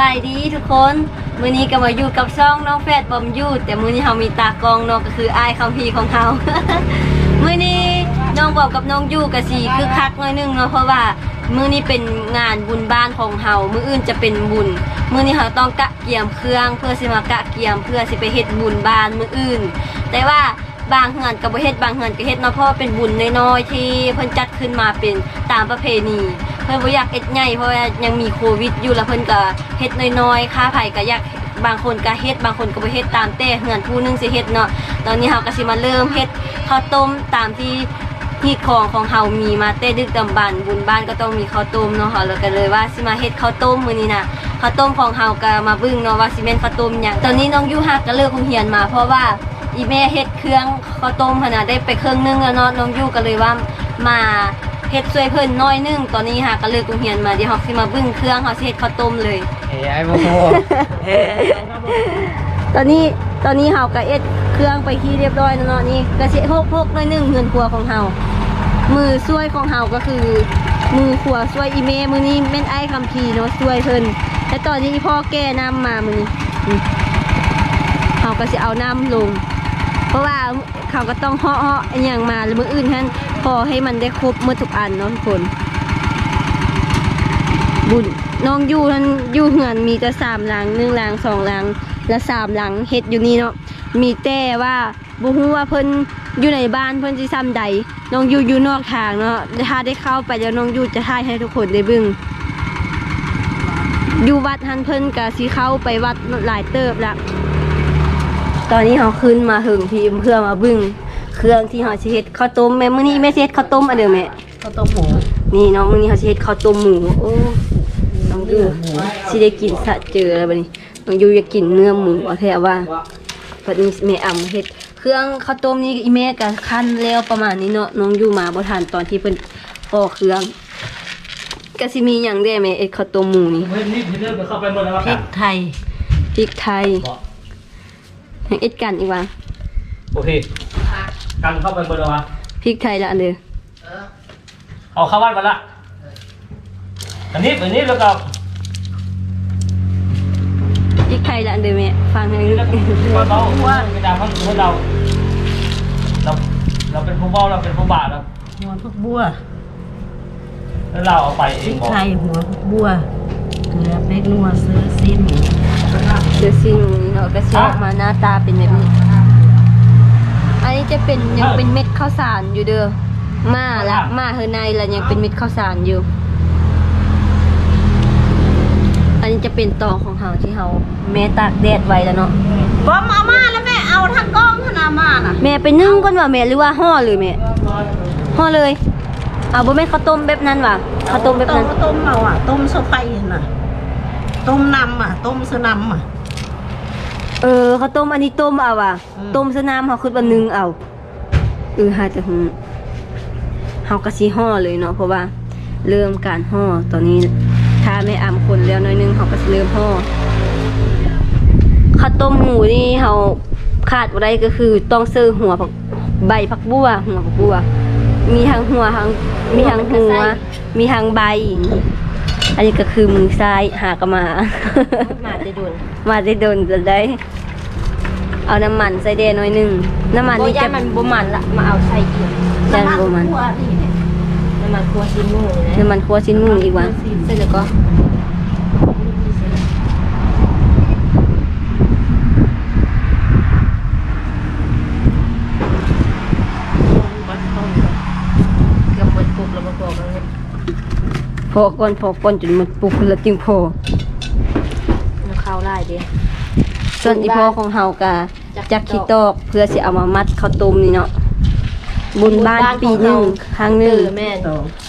บายดีทุกคนมื้อนี้ก็มาอยู่กับช่องน้องแฟดบอมยูแต่มื้อนี้เฮามีตากองเนาะก็คืออายคำพีของเฮามื้อนี้น้องบอกกับน้องยูก็สิคึกคักหน่อยนึงเนาะเพราะว่ามื้อนี้เป็นงานบุญบ้านของเฮามื้ออื่นจะเป็นบุญ มื้อนี้เฮาต้องกะเกียมเครื่อง เพื่อสิมากะเกียมเพื่อสิไปเฮ็ดบุญบ้านมื้ออื่น แต่ว่า บางเฮือนก็บ่เฮ็ดบางเฮือนก็เฮ็ดเนาะเพราะว่าเป็นบุญน้อยๆที่เพิ่นจัดขึ้นมาเป็นตามประเพณี เพิ่นบ่อยากเฮ็ดใหญ่เพราะว่ายังมีโควิดอยู่แล้วเพิ่นก็เฮ็ดน้อยๆค่าไผก็อยากบางคนก็เฮ็ดบางคนก็บ่เฮ็ดตามแต่เฮือนผู้นึงสิเฮ็ดเนาะตอนนี้เฮาก็สิมาเริ่มเฮ็ดข้าวต้มตามที่ฮีตของของเฮามีมาแต่ดึกดำบรรพ์บุญบ้านก็ต้องมีข้าวต้มเนาะเฮาแล้วก็เลยว่าสิมาเฮ็ดข้าวต้มมื้อนี้น่ะข้าวต้มของเฮาก็มาบิ่งเนาะว่าสิแม่นข้าวต้มหยังตอนนี้น้องยูฮักก็เลิกโรงเรียนมาเพราะว่า อีแม่เฮ็ดเครื่องข้าวต้มพนะได้ไปเครึ่องหนึงแล้วเนาะน้องยูก็เลยว่ามาเฮ็ดช่วยเพิ่นน้อยหนึงตอนนี้หาก็เลิกโรงเรียนมาเดี๋ยวเฮาสิมาบึ้งเครื่องเฮาสิเฮ็ดข้าวต้มเลยเอ้ยไอ้โมโหตอนนี้ตอนนี้เฮาก็เอ็ดเครื่องไปที่เรียบร้อยแล้วเนาะนี่ก็สิหกหกน้อยหนึงเงินครัวของเฮามือช่วยของเฮาก็คือ มือครัวช่วยอีเมมือนี้แม่นไอ้คำพีเนาะช่วยเพิ่นแต่ตอนนี้พ่อแก่น้ำมามือนี้เฮาก็สิเอาน้ำลง เพราะว่าเขาก็ต้องเฮาะเฮาะอย่างมาแล้วมืออื่นท่านพอให้มันได้ครบหมดทุกอันเนาะทุกคน บุญน้องอยู่นั้นอยู่เหือนมีแต่สามหลังหนึ่งหลังสองหลังและสามหลังเฮ็ดอยู่นี่เนาะมีแต่ว่าบ่ฮู้ว่าเพิ่นอยู่ในบ้านเพิ่นสิซ้ำใดน้องอยู่อยู่นอกทางเนาะถ้าได้เข้าไปแล้วน้องอยู่จะถ่ายให้ทุกคนได้เบิ่งอยู่วัดหันเพิ่นก็สิเข้าไปวัดหลายเติบละ ตอนนี้เฮาขึ้นมาถึงที่เพื่อมาเบิ่งเครื่องที่เฮาสิเฮ็ดข้าวต้มแม่มื้อนี้แม่สิเฮ็ดข้าวต้มอันเด้อแม่ข้าวต้มหมูนี่น้องมื้อนี้เขาสิเฮ็ดข้าวต้มหมูโอ้น้องยูสิได้กินสะเจอแล้วบัดนี้น้องยูอยากกินเนื้อหมูเอาแท้ว่าบัดนี้แม่อำเฮ็ดเครื่องข้าวต้มนี่อีแม่ก็คั่นแล้วประมาณนี้เนาะน้องยูมาบ่ทันตอนที่เพิ่นปอกเครื่องก็สิมีหยังแด้แม่เอ็ดข้าวต้มหมูนี่เฮ้ยนี่พี่เริ่มเข้าไปหมดแล้วพริกันกไทยพริกไทย ยังเอ็ดกันอีกว่าโอเคกันเข้าไปหมดแล้ววะพริกไทยละอันเด้อเอาเข้าวัดมาละอันนี้อันนี้แล้วก็พริกไทยละอันเด้อแม่ฟังให้ลูกเราเราไม่ได้เพราะเพราะเราเราเราเป็นผู้เบ้าเราเป็นผู้บาปแล้วหัวผักบัวแล้วเราเอาไปเอพริงกบอกไทยหัวผักบัวเกลือแป้งนัวซื้อซีนหมู เดี๋ยวสิหนูนี่เนาะก็สิออกมาหน้าตาเป็นแบบนี้ อันนี้จะเป็นยังเป็นเม็ดข้าวสารอยู่เด้อมาละมาเฮอในแล้วยังเป็นเม็ดข้าวสารอยู่ อันนี้จะเป็นตอของเฮาที่เฮาแม่ตากแดดไว้แล้วเนาะบอมเอามาแล้วแม่เอาทั้งกล้องธนามาน่ะแม่ไปนึ่งก่อนว่าแม่หรือว่าห่อเลยแม่ห่อเลยเอาบ่แม่นข้าวต้มแบบนั้นว่ะข้าวต้มแบบนั้นต้มเอาอะต้มเสไฟน่ะต้มนำอะ ต้มเสนำอะ เออข้าวต้มอันนี้ต้มเอาว่ะ อืม ต้มสนามเฮาคือว่านึ่งเอา เออหาจะหูเฮาก็สิห่อเลยเนาะเพราะว่า เริ่มการห่อตอนนี้ถ้าแม่อำคนแล้วหน้อยหนึงเฮาก็สิเริ่มห่อข้าวต้มหมูนี่เฮาขาดบ่ได้ก็คือต้องเสิร์ฟหัวผักใบผักบัวหัวผักบัว มีทั้งหัวทั้งมีทั้งหัว มีทั้งใบ อันนี้ก็คือมือซ้ายหากนมา มาจะดุนมาได้โดนจะได้ เอาน้ำมันใส่เดหน่อยหนึงน้ำมันนี่จะมันบ่มันละมาเอาใส่อีกยันบ่มันน้ำมันครัวซีนหมูนะน้ำมันคั่วชิ้นหมูอีกวะเสร็จแล้วก็ เกือบหมดปุ๊บแล้วมาบอกกันเลย พอก่อนพอก่อนจนมันปุกแล้วจึงพอน้ำข้าวไล่ดิส่วนอีพอของเฮากะจักขี้ตอกเพื่อสิเอามามัดข้าวต้มนี่เนาะบุญบ้านปีหนึงครั้งหนึงแม่น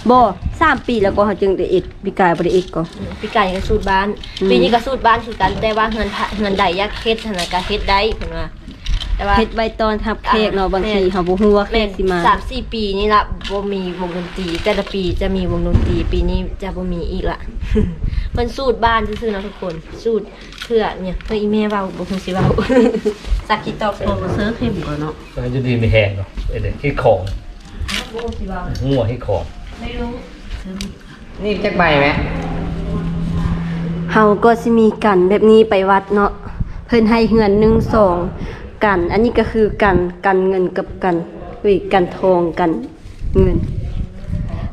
บ่สามปีแล้วก็เฮาจึงได้เอ็ดปีกายบ่ได้เอ็ดก็ปีไก่ก็สูตรบ้านอืมปีนี้ก็สูตรบ้านคือกันแต่ว่าเงินพะเงินใดอยากเฮ็ดธนาคารเฮ็ดได้เพิ่นว่า แต่ว่าเฮ็ดไว้ตอนทับเค้กเนาะบางทีเฮาบ่ฮู้ว่าเค้แม่กสิมา สามสี่ปีนี่ละบ่มีวงดนตรีแต่ละปีจะมีวงดนตรีปีนี้จะบ่มีอีกละเพิ่นสูตรบ้านซื่อๆเนาะทุกคนสูตรเพื่อเนี่ยเพื่ออีแม่เว้าบ่ฮู้สิเว้า สักกี่ตอกโอ้ซื้อเข็มก่อนเนาะมันจะดีไม่แห้งเนาะไอ้เด็กที่ของบ่ฮู้สิเว้างัวที่ของไม่รู้นี่จักใบไหมเฮาก็สิมีกันแบบนี้ไปวัดเนาะเพิ่นให้เฮือนหนึ่งสอง กัน อันนี้ก็คือกันกันเงินกับกันเว้ยกันทองกันเงิน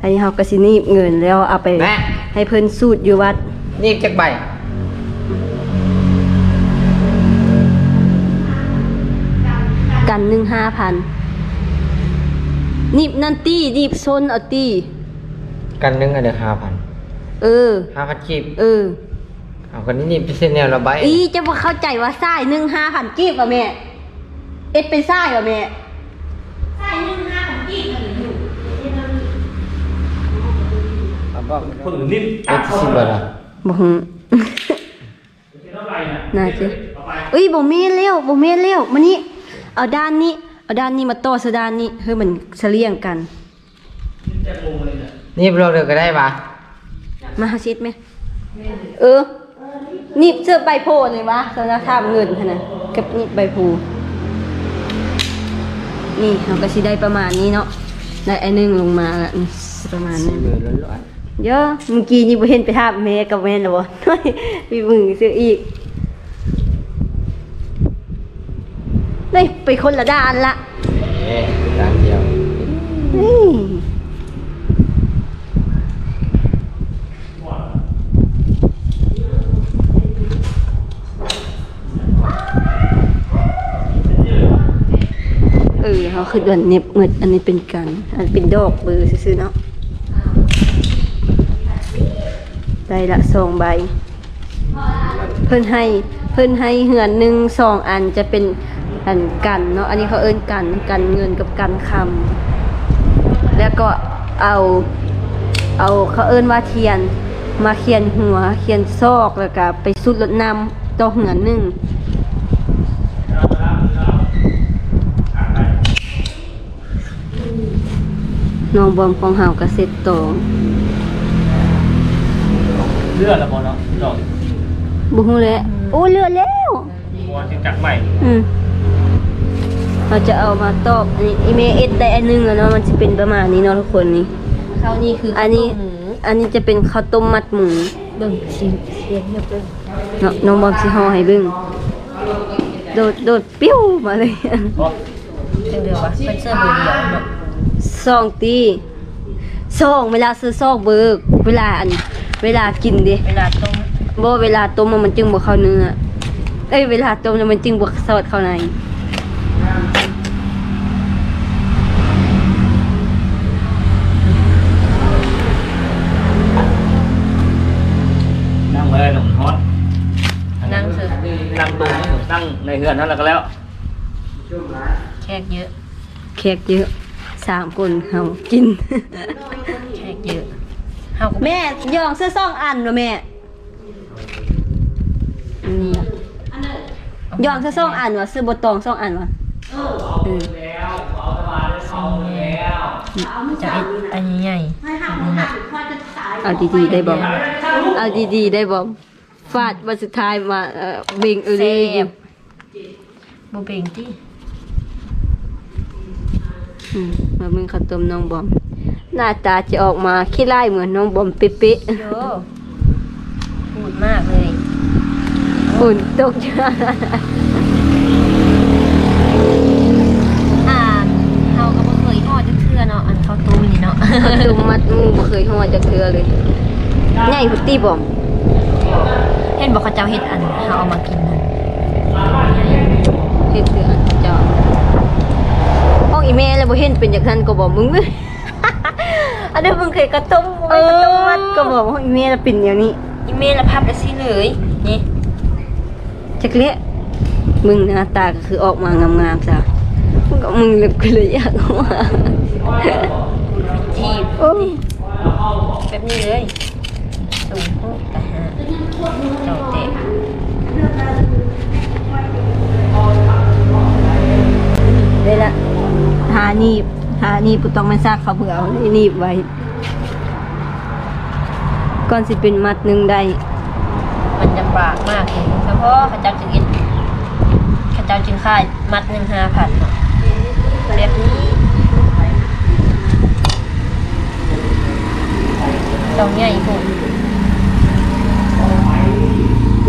อันนี้เฮาก็สินีบเงินแล้วเอาไปแม่ ให้เพิ่นสูตรอยู่วัด นี่จักใบกันหนึ่งห้าพันนีบนั่นตี้นีบซนเอาตี้กันหนึงอันเดียวห้าพันเออ ห้าพันกีบเออ เอาคนนี้นี่พิเศษแนวละใบอีจะมาเข้าใจว่าไส้หนึ่งห้าพันกีบอะแม่เอ็ ดเป็นไส้อะแม่เอาบอกคนอื่นนี่เอ็ดสิบบาทละบ่ฮู้เท่าไหร่นะน่าจะเอ้ยบ่ม่นแล้วบ่ม่นแล้วมานี่เอาด้านนี้ เอาด้านนี้มาต่อซะด้านนี้เฮ้ยมันเสลี่ยงกัน นี่เราเดือก็ได้ปะมาหาชิดไหมเออนี่เสื้อใบโพเลยวะสำนักทามเงินขนาดกับนี่ใบโพ นี่เราก็สิได้ประมาณนี้เนาะได้ไอ้หนึงลงมาละนี่ประมาณสี่นี้หมื่นร้อยเยอะเมื่อกี้นี่บ่เห็นไปทาบแม่กับแม่นหรอวะมีมึงซื้ออีกได้ไปคนละด้านละ เอ๊ะร้านเดียว นี่เออเขา คือด่วนเน็บเหมือนอันนี้เป็นกันอันเป็นดอกเบอร์ซื้อเนาะได้ละสองใบ เพิ่นให้เพิ่นให้เหือนหนึ่งสองอันจะเป็นอันกันเนาะอันนี้เขาเอิ้นกันกันเงินกับกันคำแล้วก็เอาเอาเขาเอิ้นว่าเทียนมาเขียนหัวเขียนซอกแล้วก็ไปสุดรดน้ำต่อเหือนหนึ่ง น้องบอมของเฮาก็เสร็จต่อเลือดละบอลเนาะดอกบุ้งแล้วโอ้เลือดแล้วบอลจึงจักใหม่อืมเราจะเอามาตอกอันนี้อีเมเอ็ดได้อันหนึงอะเนาะมันจะเป็นประมาณนี้เนาะทุกคนนี่ข้าวนี่คืออัอันนี้หมูอันนี้จะเป็นข้าวต้มมัดหมูเบิ่งสิเสียงเงียบเลยเนาะน้องบอมสิห่อให้เบิ่งโดดโดดปิ้วมาเลยบอจังเดียววะเป็นเสื้อเบอร์เดียวเนาะ ซองตีซองเวลาซื้อซองเบิก เวลาอัน เวลากินดิเวลาต้มบ่เวลาต้มมันจึงบ่เข้าเนื้อเอ้ยเวลาต้มแล้วมันจึงบ่สอดเข้าในนั่งเลยหนุ่มฮอตนั่งเสือนั่งตรงนั่งในเฮือนนั่นแหละก็แล้วแขกเยอะแขกเยอะ สามคนเฮากินแขกเยอะเฮาก็แม่ยองซื้อซองอันวะแม่นี่ยองซื้อซองอันวะซื้อบตองซองอันวะเออจะเอ็ดอันใหญ่ๆนี่นะเอาดีๆได้บอมเอาดีๆได้บอมฟาดวันสุดท้ายมาเอ่อเบ่งเออเลยอยู่บ่เบ่งติอื มมามึงข้าวต้มน้องบอม หน้าตาจะออกมาขี้ไล่เหมือนน้องบอมเป๊ะโยพูดมากเลยๆอุ่นตกใจอ่าเฮาก็บ่เคยทอดจักเทื่อเนาะ อันข้าวต้มนี่เนาะข้าวต้มมัดมูบ่เคยห่อจากเทือเลยใหญ่พุตตี้บอมเห็นบอกเขาเจ้าเฮ็ดอันเฮาเอามากินนั่นเฮ็ดเทือ อันเจ้าห้องอีแม่แล้วบ่เห็นเป็นจากนั้นก็บอกมึง อันนี้มึงเคยกระต้มเออ กระต้มมัดก็บอกว่าห้องอีแม่แล้วเป็นอย่างนี้อีเมลละพับได้สิเลยนี่จักเละมึงหน้าตาก็คือออกมางามๆจ้ะมึงก็มึงเล็บก็เลยอยากออกมาทีบโอ้ย แบบนี้เลย นีบหานีบปุต้องมันซากเขาเผื่อเอาได้นีบไว้ ก่อนสิเป็นมัดหนึ่งได้มันลำบากมากเลยเฉพาะเขาเจ้าจึงเอ็ดเขาเจ้าจึงค่ายมัดหนึ่งห้าพันเนาะแบบนี้ต้องใหญ่พวก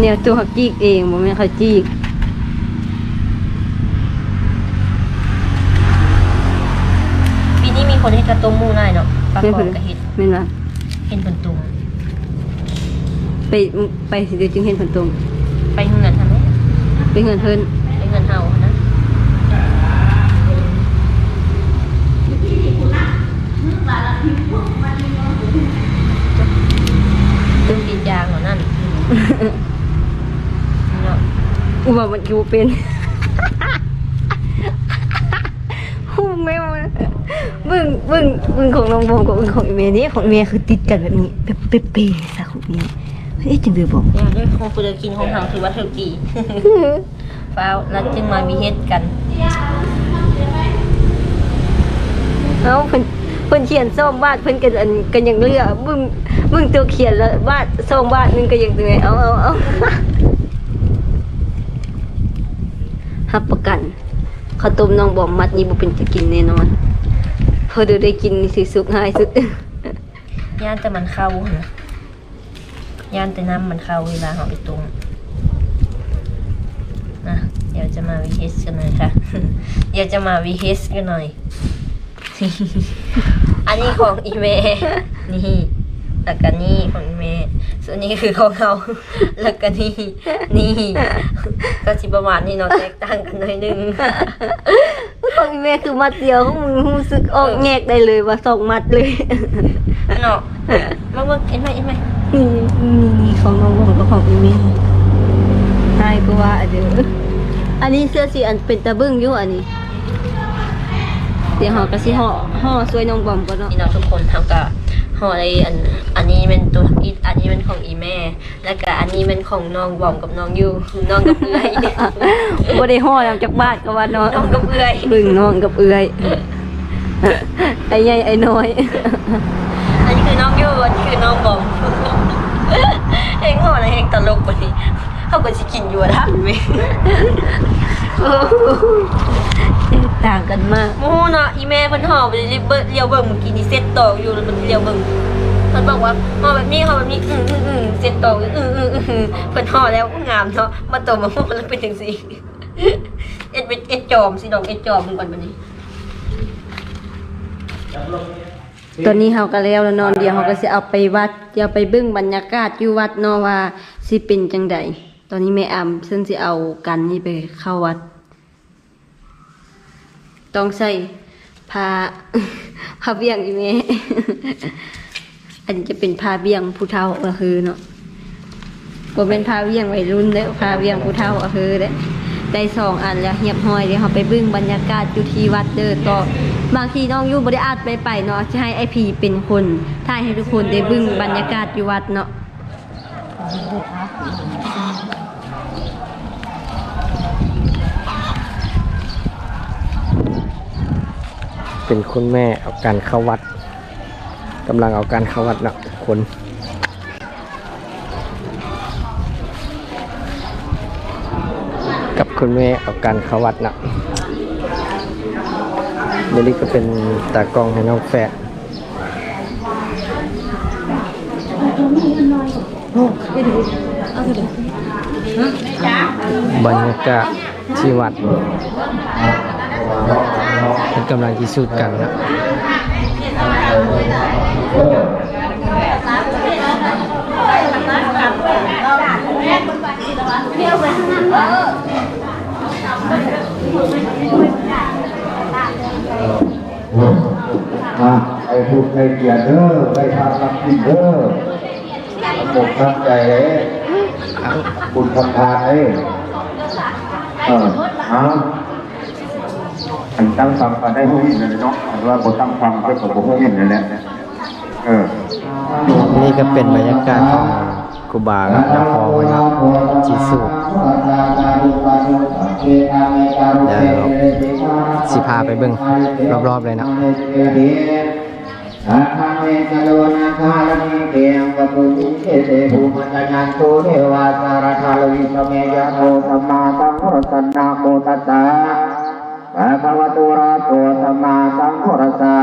แนวตัวเขาจีกเองบ่แม่นเขาจีก ปีนี้มี คนเฮ็ดกระต้มหมูง่ายเนาะปลากรอบกับเฮ็ดแม่นว่าเฮ็ดบนตุ่มไปไปสิเดี๋ยวจึงเห็นผลตรงไปเงินทำไหมไปเงินเพิ่นไปเงินเฮานะตึ้งกินยางเหรอนั่นเนาะอุบามันอยู่เป็น ฮู้แม่ว่าเบิ่งเบิ่งเบิ่งของน้องบอมกับเบิ่งของอีเมนี่ของอีเมคือติดกันแบบนี้แบบเป๊ะๆนะของอีเมเฮ้ยจังได๋บอกเนี่ยด้วยคงกูจะกินของเฮาคือว่าเทอร์กีฟ้าวแล้วจึงมามีเฮ็ดกันเอ้าเพิ่นเพิ่นเขียนซ่อมวาดเพิ่นก็อันก็ยังเลือกมึงมึงตัวเขียนแล้ววาดซ่อมวาดนึงก็ยังเหนื่อยเอาเอาเอารับประกันข้าวต้มน้องบอมมัดนี้บ่เป็นจะกินแน่นอน พอเดี๋ยวได้กินนี่สิสุกง่ายสุด ย่านแต่มันเข้านะย่านแต่น้ำมันเข้าเวลาเราไปตรงนะเดี๋ยวจะมาวีเฮสกันหน่อยค่ะ เดี๋ยวจะมาวีเฮสกันหน่อย อันนี้ของอีเมนี่แล้วก็นี่ของอีเมส่วนนี้คือของเราแล้วก็นี่นี่ก็สิประมาณนี้เนาะแตกต่างกันหน่อยนึง ของอีเมคือมัดเดียวของมึงรู้สึกออกแยกได้เลยว่าสองมัดเลยเนาะมาเบิ่งเห็นไหมเห็นไหมนี่นี่นี่ของน้องบอมกับของอีเมใช่ก็ว่าเด้ออันนี้เสื้อสีอันเป็นตะบึ้งอยู่อันนี้เดี๋ยวห่อกระสิห่อห่อสวยน้องบอมก่อนเนาะพี่น้องทุกคนทำกับ ห่อในอันอันนี้เป็นตัวอีอันนี้เป็นของอีแม่ แล้วก็อันนี้เป็นของน้องบอมกับน้องยูน้องกับเอื้อยบ่ได้ห่อนำจากบ้านก็ว่าน้องน้องกับเอื้อยบึ้งน้องกับเอื้อยไอ้ใหญ่ไอ้น้อย อันนี้คือน้องยูอันนี้คือน้องบอมเฮงห่อในเฮงตลกกว่านี้เขาก็จะกินอยู่อะท่านไหม ต่างกันมาก มูเนาะอีแม่เพิ่นห่อไปเรียบเลี้ยวเบิ่งเมื่อกี้นี่เซ็ตตอกอยู่แล้วมันเลี้ยวเบิ่งเพิ่นบอกว่าห่อแบบนี้ห่อแบบนี้อืออืออือเซ็ตตอกอืออืออืออือเพิ่นห่อแล้วงามเนาะมาโตมาฮู้มันเป็นจังซี่เอ็ดเป็นเอ็ดจอมสิดอกเอ็ดจอมมึงก่อนบัดนี้ ตอนนี้เฮาก็แล้วแล้วเนอนเดียวเฮาก็สิเอาไปวัดจะเอาไปเบิ่งบรรยากาศอยู่วัดเนาะว่าสิเป็นจังใดตอนนี้แม่อำซึ่งสิเอากันนี่ไปเข้าวัด ต้องใส่ผ้าผ้าเบี่ยงอีแม่อันจะเป็นผ้าเบี่ยงผู้เฒ่าก็คือเนาะบ่เป็นผ้าเบี่ยงวัยรุ่นเด้อผ้าเบี่ยงผู้เฒ่าก็คือเด้อได้สองอันแล้วเหียบห้อยเดี๋ยวเฮาไปบิ่งบรรยากาศอยู่ที่วัดเด้อก็บางทีน้องยู่บ่ได้อาจไปไปเนาะจะให้ไอพีเป็นคนถ่ายให้ทุกคนได้บิ่งบรรยากาศอยู่วัดเนาะ เป็นคุณแม่เอาการเข้าวัดกำลังเอาการเข้าวัดนะคนกับคุณแม่เอาการเข้าวัดนะเดยวนี้ก็เป็นตากล้องให้น้องแฝดบรรยากาศที่วัด เป็นกำลังที่สุดกันนะอะไอ้พูดไอ้เกียรติเด้อไอ้ทำรับกินเด้อหมตั้งใจเลยคุณทำทานเอ้เออเอา อันตั้งฟังกันได้ผู้หญิงเลยเนาะอันว่าบ่ตั้งฟังก็กับผู้หญิงนั่นแหละเออนี่ก็เป็นบรรยากาศของครูบาครับน้ำพองไว้นะจีสูบเดี๋ยวสิพาไปเบิ่งรอบๆเลยเนาะอาคังเวกโลนาคาลมิเกยังกปุจิเกเตภูมิตยันตุเทวาสารทาลวิสเมยะโมสัมมาสัมพุทธัสสะนะโมตัสสะภอะคะวะตอะระหะโตสัมมาสัมพุทธัสสะ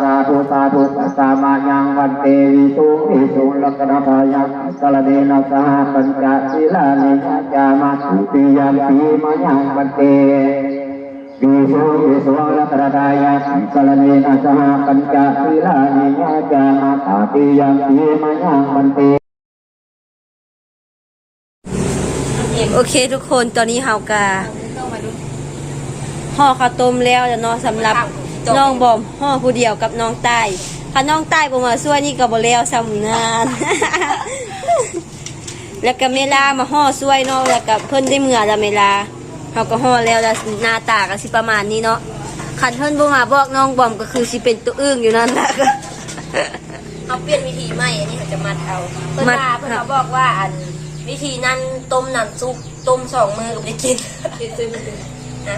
สาธุสาธุสัสสะมายังวันเตวิสุวิสุลักขณทายังกลเดนะสหปัญจศีลานิยจามาสุติยัมปีมายังวันเตวิสุวิสุลักขณทายากลเดนะสหปัญจศีลานิยจามาตาติยัมปีมายังวันเตโอเคทุกคนตอนนี้เฮากา ห่อข้าวต้มแล้วแล้วเนาะสำหรับน้องบอมห่อผู้เดียวกับน้องใต้ถ้าน้องใต้บ่มาช่วยนี่ก็บ่แล้วสำนาน แล้วก็เมลามาห่อช่วยเนาะแล้วก็เพิ่นได้เมื่อแล้วเมลาเฮาก็ห่อแล้วแล้วหน้าตาก็สิประมาณนี้เนาะคันเพิ่นบ่มาบอกน้องบอมก็คือสิเป็นตัวอึ้งอยู่นั่นแหละเขาเปลี่ยนวิธีใหม่อันนี้เขาจะมัดเอาเพิ่นมัดว่าเพิ่นเขาบอกว่าอันวิธีนั้นต้มน้ำซุปต้มสองมือก็ไม่ได้กิน นะ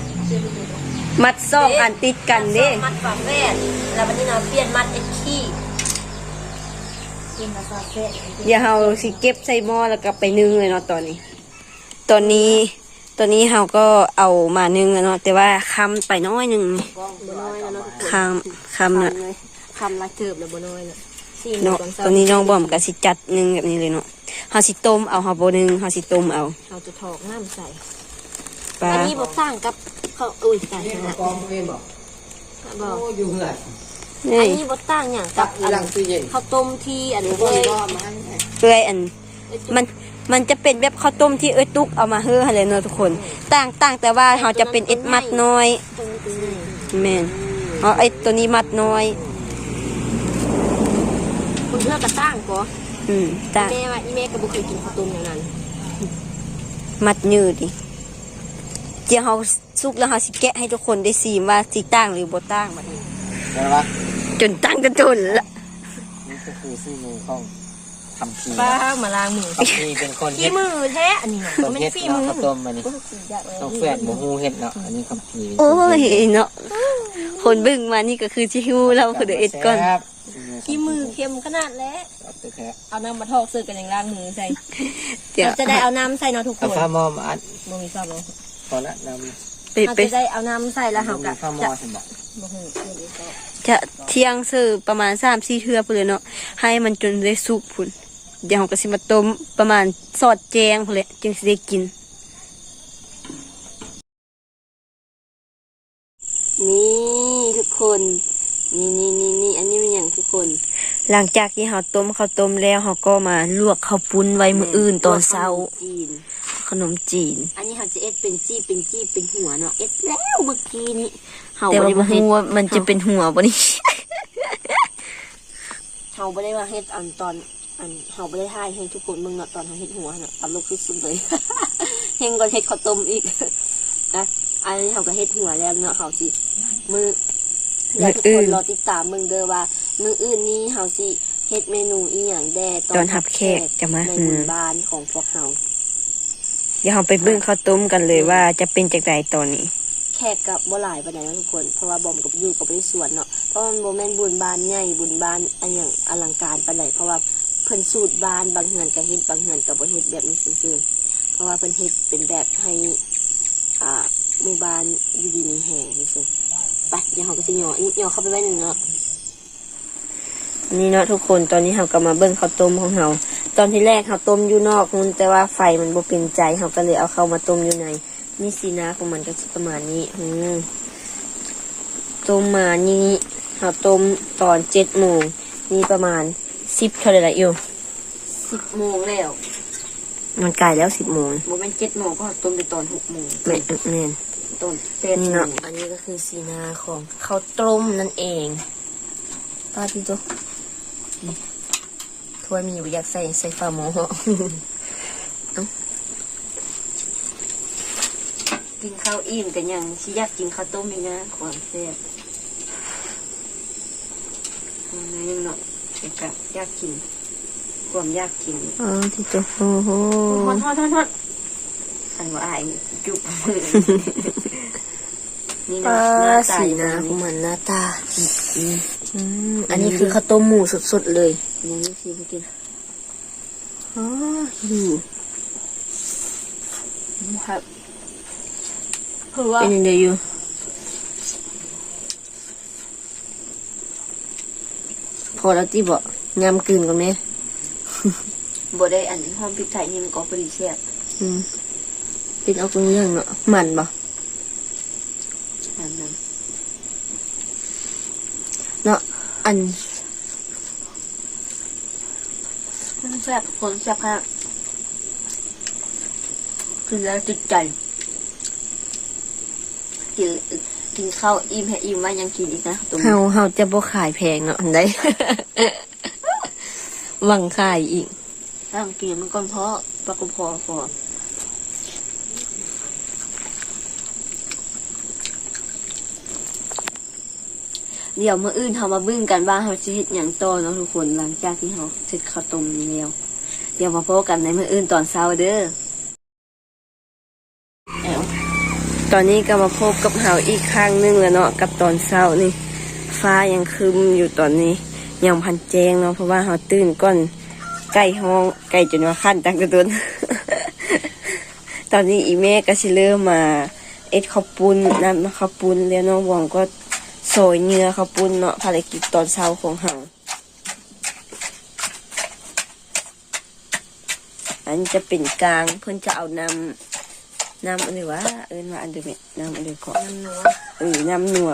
มัดซอกอันติดกันเด้มัดฝาแฝดแล้ววันนี้เราเปลี่ยนมัดไอ้ขี้กินมาฝาแฝดเดี๋ยวเฮาสิเก็บใส่หม้อแล้วก็ไปนึ่งเลยเนาะตอนนี้ ตอนนี้ตอนนี้เฮาก็เอามานึ่งแล้วเนาะแต่ว่าคำไปน้อยหนึงบ่น้อยแล้วเนาะคำคำน่ะคำละเติบแล้วบ่น้อยเนาะสี่เนาะตอนนี้น้องบอมก็สิจัดนึ่งแบบนี้เลยเนาะเฮาสิต้มเอาเฮาบ่นึ่งเฮาสิต้มเอาเราจะถอกน้ำใส่ ปลาอันนี้บ่ต่างกับเขาอุ้ยใส่นะกองเองบอกบอกโอ้อยู่เหื่อยนี่อันนี้บ่ต่างอย่างกับอันหลังตู้เย็นข้าวต้มที่อันนี้เลยเปื่อยอัน มันมันจะเป็นแบบข้าวต้มที่เอ้ยตุกเอามาเฮ้อให้เลยเนาะทุกคน ต่างต่างแต่ว่าเฮาจะเป็นเอ็ดมัดน้อยตรงนี้แม่นเอาไอ้ตัวนี้มัดน้อยคุณเพื่อกระต่างก็อืมต่างแม่ว่าอีแม่ก็บ่เคยกินข้าวต้มอย่างนั้น มัดยืดดิเจียวเฮาสุกแล้วเฮาสิแกะให้ทุกคนได้ซีมว่าสิต่างหรือบ่ต่างบัดนี้ใช่ปะจนตั้งจนจนละนี่ก็คือซี่มือของทำทีป้ามาล้างมือทำทีเป็นคนฝีเฮ็ดมือแท้อันนี้เนาะคนมันเฮ็ดฝีเนาะมือข้าวต้มอันนี้ต้องแฝดหมูฮูเฮ็ดเนาะอันนี้คำพีโอ้ยเนาะคนเบิ่งมานี่ก็คือสิฮู้เราคือเดยวเอ็ดก่อนครับฝีมือเข้มขนาดแล้วแท้เอาน้ำมาทอกซื้อกันอย่างล้างมือใส่เดี๋ยวเราจะได้เอาน้ำใส่เนาะทุกคเอานฟ้าหม้อมาอัดบ่มีฟ้าบ่ พอละน้ำไปเราไปจะได้เอาน้ำใส่แล้วเฮามีก็ฟ้าหม้จะอใช่ไหมบ่ฮู้เรื่องนี้ก็จะเที่ยงซื้อประมาณ3-4เทื่อพุ่นเลยเนาะให้มันจนได้สุกพุ่นเดี๋ยวเฮาก็สิมาต้มประมาณสอดแจงพุ่นแหละจึงสิได้กิน นี่ทุกคน นี่นี่นี่นี่อันนี้เป็นอย่างทุกคนหลังจากที่เราต้มข้าวต้มแล้วเราก็มาลวกข้าวปุ้นไว้มื้ออื่นตอนเช้า จีนข นมจีน อันนี้เขาจะเอ็ดเป็นจี้เป็นจี้เป็นหัวเนาะเอ็ดแล้วเมื่อกี้นี้เฮาแต่บ่ว่าได้บ่มาเฮ็ดฮู้ว่ามันจะเป็นหัวบ่นี่เฮาบ่ได้มาเฮ็ดอันตอนอันเฮาบ่ได้ถ่ายให้ทุกคนเบิ่งเนาะตอนเฮาเฮ็ดหัวน่ะตลกที่สุดเลยเฮงก่อนเฮ็ดข้าวต้มอีกนะอันนี้เฮาก็เฮ็ดหัวแล้วเนาะเฮาสิมือแล้วทุกคนรอติดตามมึงเด้อว่ามื้ออื่นนี้เฮาสิเฮ็ดเมนูอีหยังแด่ตอนหับแขกจะมาในหืบุอญบ้านของพวกเฮาเดี๋ยวเราไปเบิ่งข้าวต้มกันเลยว่าจะเป็นจากใดตอนนี้ แขกกับบ่หลายปานใดนะทุกคน เพราะว่าบอมกับอยู่กับไปสวนเนาะ เพราะมันบ่แม่นบุญบ้านใหญ่บุญบ้านอันอย่างอลังการปานใดเพราะว่าเพิ่นสูตรบ้านบางเฮือนก็เฮ็ดบางเฮือนก็บ่เฮ็ดแบบนี้ซื่อๆเพราะว่าเพิ่นเฮ็ดเป็นแบบให้อ่าหมู่บ้านอยู่ดีมีแห้งซื่อๆไปเดี๋ยวเราก็สิย่ออีย่อเข้าไปไว้หนึ่งเนาะนี่เนาะทุกคนตอนนี้เราก็มาเบิ่งข้าวต้มของเรา ตอนที่แรกเราต้มอยู่นอกนู่นแต่ว่าไฟมันบ่เป็นใจเราก็เลยเอาเข้ามาต้มอยู่ใน นี่สีนะของมันก็สิประมาณนี้อืมต้มมานี่เราต้มตอนเจ็ดโมงนี่ประมาณสิบเท่าไหร่ละอยู่10โมงแล้วมันใกล้แล้วสิบโมงบ่แม่น7โมงก็ต้มไปตอน6โมงแม่นแม่นต้น8นี่โมเนาะงอันนี้ก็คือสีนาของข้าวต้มนั่นเองป้าที่ตัวนี่ถ้ วยมีอยู่อยากใส่ใส่ฝาหม้อเอ้ากินข้าวอิ่มกันยังชิอยากกินข้าวต้มอีกนะความแซ่บอันนี้เนาะเด็กอะอยากกินความอยากกินอ๋อที่ตัวโอ้โหทอดทอดทอดทอดอันว่าอายจุบมือนี่นะป้าหน้าตาสีอยู่นะตรงของนี้มันหน้าตาอืมอืมอันนี้คือข้าวต้มหมูสดๆเลยอ ยังไม่ซีบกินอ๋ออยู่ครับคือว่าเป็นยังไงอยู่พอแล้วที่บอกยำกลืนกับเนี้ยบ่ได้อันหอมพริกไทยนี่มันก็พอดีแซ่บอืมกินเอาตรงเรื่องเนาะมันบ่มันเนาะอัน แซ่บคนแซ่บค่ะคือแล้วติดใจ กินกินข้าวอิ่มให้อิ่มว่ายังกินอีกนะตุ้มเฮาเฮาจะบ่ขายแพงเนาะอันใดหวังขายอีกถ้ากินมันก่อนเพราะปลากระพอพอ เดี๋ยวมื้ออื่นเรามาบึ้งกันว่าเราจะเฮ็ดหยังต่อเนาะทุกคนหลังจากที่เราเสร็จข้าวต้มนี้แล้วเดี๋ยวมาพบกันในมื้ออื่นตอนเช้าเด้อตอนนี้ก็มาพบกับเฮาอีกครั้งหนึงแล้วเนาะกับตอนเช้านี่ ฟ้ายังครึมอยู่ตอนนี้ ยังพันแจงเนาะเพราะว่าเฮาตื่นก่อนไก่ห้องไก่จนว่าขั้นตั้งแต่ต้นตอนนี้อีแม่ก็สิเริ่มมาเอ็ดข้าวปุ้นน้ำข้าวปุ้นแล้วน้องบองก็ โซยเนื้อข้าวปุ้นเนาะภารกิจตอนเช้าของเฮาอันจะเป็นกลางเพิ่นจะเอาน้ำน้ำอันนี้ว่าเอินว่าอันเดียวแม่น้ำอันเดียวก่อนเออน้ำนัว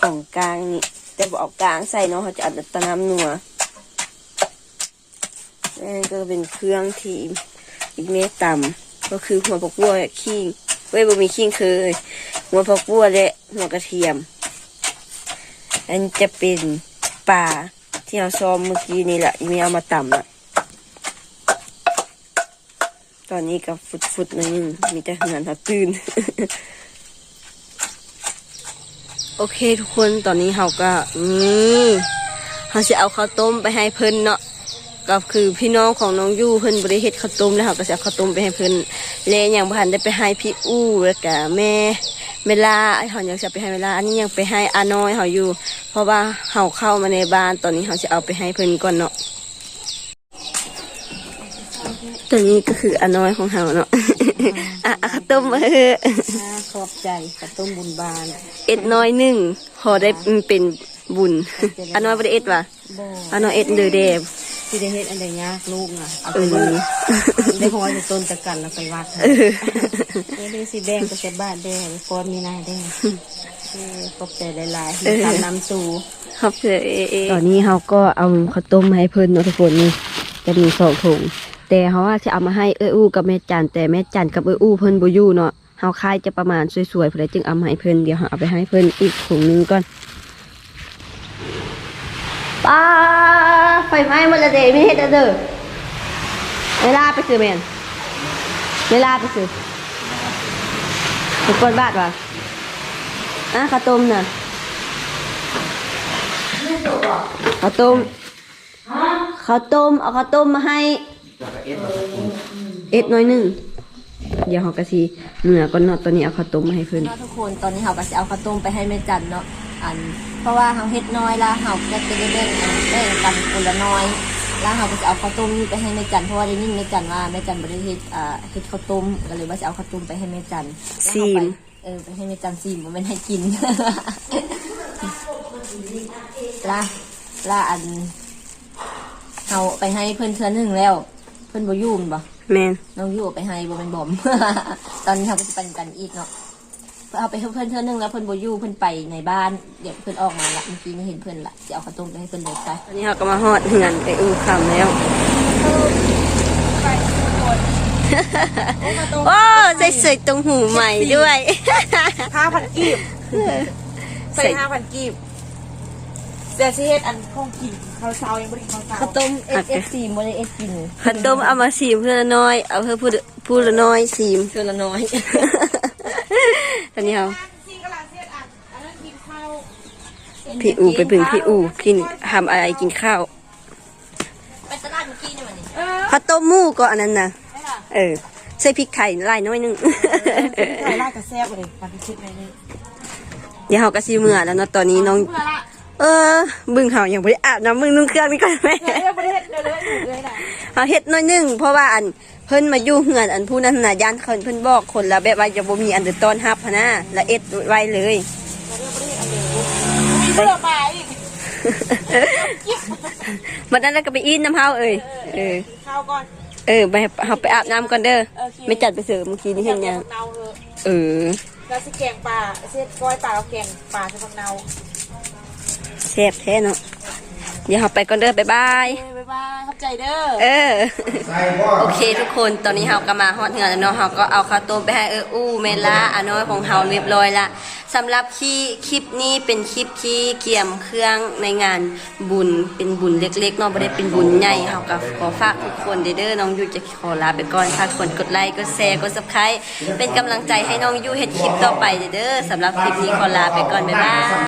ของกลางนี่แต่บอกกลางใส่เนาะเขาจะอัดแตน้ำนัวนั่นก็เป็นเครื่องที่อีกเมตต่ำก็คือหัวผักบัวขิงเว้ยบ่มีขิงคือหัวผักบัวและหัวกระเทียม อันจะเป็นปลาที่เราซ้อมเมื่อกี้นี่แหละอีเมเอามาต่ำอะตอนนี้ก็ฟุดๆหนิดนึงมีแต่เหือนเขาตื่น โอเคทุกคนตอนนี้เราก็นี่เราจะเอาข้าวต้มไปให้เพิ่นเนาะก็คือพี่น้องของน้องยู่เพิ่นบริเฮ็ดข้าวต้มแล้วเราก็จะเอาข้าวต้มไปให้เพิ่นและยังบ่ทันได้ไปให้พี่อู้แล้วก็แม่ เวลาเขายังจะไปให้เวลา อันนี้ยังไปให้อาน้อยเขาอยู่ เพราะว่าเขาเข้ามาในบ้านตอนนี้เขาจะเอาไปให้เพิ่นก่อนเนาะตัวนี้ก็คืออาน้อยของเขาเนาะอะเอาข้าวต้มมาเถอะขอบใจกับต้มบุญบาน เอ็ดน้อยหนึ่งพอได้เป็นบุญอันน้อยบ่ได้เอ็ดว่ะบ่อันน้อยเอ็ดเดือเดบ ที่ได้เฮ็ดอันใดยากลูกอะเอาเอไปอเลยได้ห้อยในต้นตะกันแล้วไปวัดนี่ได้สิแบ่งก็จะบ้านแบ่งฟอนมีนายแบ่งเออขอบใจหลายๆทำน้ำสู่ครับเอตอนนี้เขาก็เอาข้าวต้มมาให้เพิ่นเนาะทุกคนนี่จะมีสองถุงแต่เขาว่าจะเอามาให้เอ้ยอู้กับแม่จันแต่แม่จันกับเอ้ยอู้เพิ่นบ่อยู่เนาะเขาคายจะประมาณสวยๆเพื่อจึงเอามาให้เพิ่นเดี๋ยวเขาเอาไปให้เพิ่นอีกถุงหนึงก่อน ป้าไฟไหม้หมดและเด้ไม่เฮ็ดเด้อเวลาไปซื้อแม่นเวลาไปซื้อทุกคนบาทวะอะข้าวต้มน่ะข้าวต้มข้าวต้มเอาข้าวต้มมาให้ เอ็ดน้อยหนึ่งเดี๋ยวเขากะทีเหนือก่อนเนาะตอนนี้เอาข้าวต้มมาให้เพิ่นเนทุกคนตอนนี้เราก็จะเอาข้าวต้มไปให้แม่จันเนาะ อัน เพราะว่าเราเฮ็ดน้อยแล้วเราก็จะได้แบ่งแบ่งกันคนละน้อยแล้วเราก็จะเอาข้าวต้มนี่ไปให้แม่จันเพราะว่าได้ยินแม่จันว่าแม่จันบ่ได้เฮ็ดอ่าเฮ็ดข้าวต้มก็เลยว่าจะเอาข้าวต้มไปให้แม่จันแล้วเราไปซีมเออไปให้แม่จันซีมบ่แม่นให้กินล่ะล่ะอันเอาไปให้เพื่อนเทือหนึ่งแล้ว เพื่อนบ่อยุ่แม่นบ่แมนน้องยู่เอาไปให้บ่เป็นบอมตอนนี้เขาก็จะไปกันอีกเนาะ เอาไปให้เพื่อนเทือหนึ่งแล้วเพื่อนบ่อยู่เพื่อนไปในบ้านเดี๋ยวเพื่อนออกมาละเมื่อกี้ไม่เห็นเพื่อนละจะเอาข้าวต้มไปให้เพื่อนเลยไปตอนนี้เขาก็มาฮอดเหือนไปอู้คำแล้ว โอ้ใส่เสยตรงหูใหม่ด้วย ห้าพันกีบใส่ห้าพันกีบเดี๋ยวสิเฮ็ดอันข้องกินข้าวเช้ายังไม่ได้ข้าวเช้าข้าวต้มเอสเอฟซีโมเลเอสกินข้าวต้มเอามาซีมเพื่อละน้อย เอาเพื่อพูดพูดละน้อยซีม เพื่อนละน้อย ตอนนี้เขาซีกำลังเฮ็ดอันอันนั้นกินข้าวพี่อูไปพึ่งพี่อูกินทำอะไรกินข้าวไปตลาดเมื่อกี้เนี่ยมันนี่เออข้าวต้มหมูก็อันนั้นนะเออใส่พริกไทยไล่น้อยหนึงใส่ลาดกระแซบเลยปฏิชิตในนี้เดี๋ยวเขาก็ซีเมื่อแล้วเนาะตอนนี้น้อง เมื่อละเออบึงเขายังไม่ได้อาบน้ำมึงนุ่งเครื่องนี่ก่อนไหมเดี๋ยวประเทศเดี๋ยวเลยอยู่เลยนะเอาเฮ็ดน้อยหนึงเพราะว่าอันเพิ่นมาอยู่เหือนอันผู้นั้นน่ะย่านเขาเพิ่นบอกคนละแบบว่าจะบ่มีอันเดอร์ต้อนรับหั้นนะแล้วเอ็ดไว้เลย มีเพื่อมาอีกมันนั้นแล้วก็ไปอินน้ำเฮาเอ้ยเออ ข้าวก่อนเออไปเฮาไปอาบน้ำก่อนเด้อโอเคไม่จัดไปเสิร์ฟเมื่อกี้นี่เห็นยังเนาเถอะเออ แล้วสิแกงปลาเส้นก้อยปลากับแกงปลาใส่ผักเนา แซ่บแท้เนาะเดี๋ยวเฮาไปก่อนเด้อบ๊ายบาย เอ้ยบ๊ายบายขอบใจเด้อ เออ โอเคทุกคนตอนนี้เฮาก็มาฮอดเงินแล้วเนาะเฮาก็เอาข้าวต้มไปให้เอออู้เมล่าอาน้อยของเฮาเรียบร้อยละสำหรับที่คลิปนี้เป็นคลิปที่เกี่ยมเครื่องในงานบุญเป็นบุญเล็กๆเนาะบ่ได้เป็นบุญใหญ่เฮาก็ขอฝากทุกคนเด้อเด้อน้องยูจะขอลาไปก่อนฝากคนกดไลค์กดแชร์กด Subscribe เป็นกำลังใจให้น้องยูเฮ็ดคลิปต่อไปเด้อเด้อสำหรับคลิปนี้ขอลาไปก่อนบ๊ายบาย